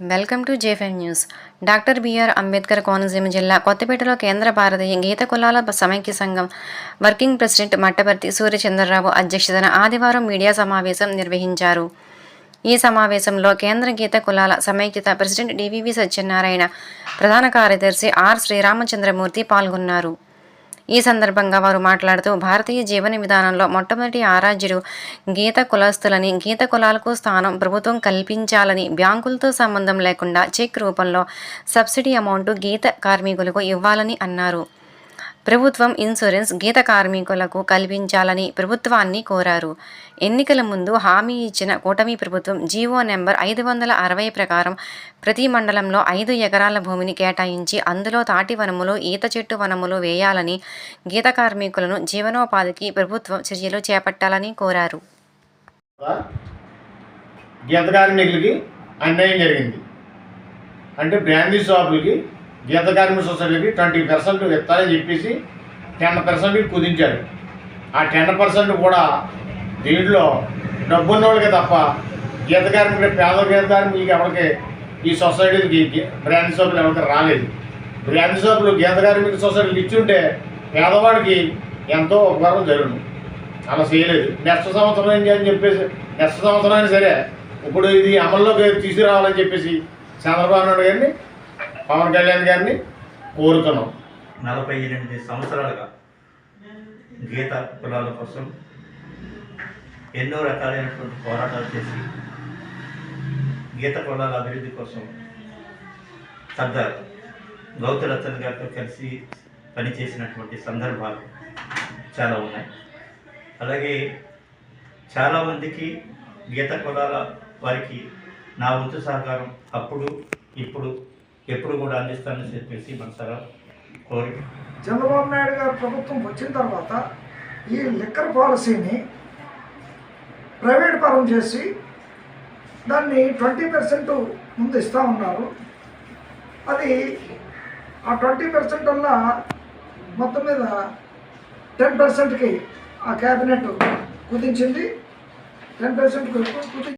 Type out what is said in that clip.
Welcome to జేఫెన్ news. Doctor BR Ambedkar Konaseema జిల్లా కొత్తపేటలో కేంద్ర భారతీయ గీత కులాల సమైక్య సంఘం వర్కింగ్ ప్రెసిడెంట్ మట్టపర్తి సూర్యచంద్రరావు అధ్యక్షతన ఆదివారం మీడియా సమావేశం నిర్వహించారు. ఈ సమావేశంలో కేంద్ర గీత కులాల సమైక్యత ప్రెసిడెంట్ డివివి సత్యనారాయణ ప్రధాన కార్యదర్శి ఆర్ శ్రీరామచంద్రమూర్తి పాల్గొన్నారు. ఈ సందర్భంగా వారు మాట్లాడుతూ భారతీయ జీవన విధానంలో మొట్టమొదటి ఆరాధ్యుడు గీత కులస్తులని గీత కులాలకు స్థానం ప్రభుత్వం కల్పించాలని బ్యాంకులతో సంబంధం లేకుండా చెక్ రూపంలో సబ్సిడీ అమౌంట్ గీత కార్మికులకు ఇవ్వాలని అన్నారు. ప్రభుత్వం ఇన్సూరెన్స్ గీత కార్మికులకు కల్పించాలని ప్రభుత్వాన్ని కోరారు. ఎన్నికల ముందు హామీ ఇచ్చిన కూటమి ప్రభుత్వం జీవో నెంబర్ ఐదు వందల అరవై ప్రకారం ప్రతి మండలంలో ఐదు ఎకరాల భూమిని కేటాయించి అందులో తాటి వనములు ఈత చెట్టు వనములు వేయాలని గీత కార్మికులను జీవనోపాధికి ప్రభుత్వం చర్యలు చేపట్టాలని కోరారు. గీత కార్మికులకి అన్యాయం జరిగింది. అంటే బ్రాందీ షాపులకి గీత కార్మిక సొసైటీకి ట్వంటీ పర్సెంట్ ఇస్తారని చెప్పేసి టెన్ పర్సెంట్ కుదించారు. ఆ టెన్ పర్సెంట్ కూడా దీంట్లో డబ్బున్న వాళ్ళకి తప్ప గీత కార్మికులు పేద గీత కార్మికులకి ఎవరికి ఈ సొసైటీకి బ్రాండ్ షాపులు ఎవరికి రాలేదు. బ్రాండ్ షాపులు గీత కార్మిక సొసైటీకి ఇచ్చుంటే పేదవాడికి ఎంతో ఉపకారం జరుగును. అలా చేయలేదు. నెక్స్ట్ సంవత్సరం ఏంటి అని చెప్పేసి నెక్స్ట్ సంవత్సరం అయినా సరే ఇప్పుడు ఇది అమల్లోకి తీసుకురావాలని చెప్పేసి చంద్రబాబు నాయుడు గారిని పవన్ కళ్యాణ్ గారిని కోరుతున్నాం. నలభై ఎనిమిది సంవత్సరాలుగా గీత కులాల కోసం ఎన్నో రకాలైనటువంటి పోరాటాలు చేసి గీత కులాల అభివృద్ధి కోసం సర్దార్ గౌతరత్న గారితో కలిసి పనిచేసినటువంటి సందర్భాలు చాలా ఉన్నాయి. అలాగే చాలామందికి గీత కులాల వారికి నా వంతు సహకారం అప్పుడు ఇప్పుడు ఎప్పుడు కూడా అందిస్తానని చెప్పేసి మనసారా కోరి చంద్రబాబు నాయుడు గారు ప్రభుత్వం వచ్చిన తర్వాత ఈ లిక్కర్ పాలసీని ప్రైవేట్ పరం చేసి దాన్ని ట్వంటీ పర్సెంట్ ముందు ఇస్తూ ఉన్నారు. అది ఆ ట్వంటీ పర్సెంట్ వల్ల మొత్తం మీద టెన్ పర్సెంట్కి ఆ క్యాబినెట్ కుదించింది. Ten percent కుదించింది.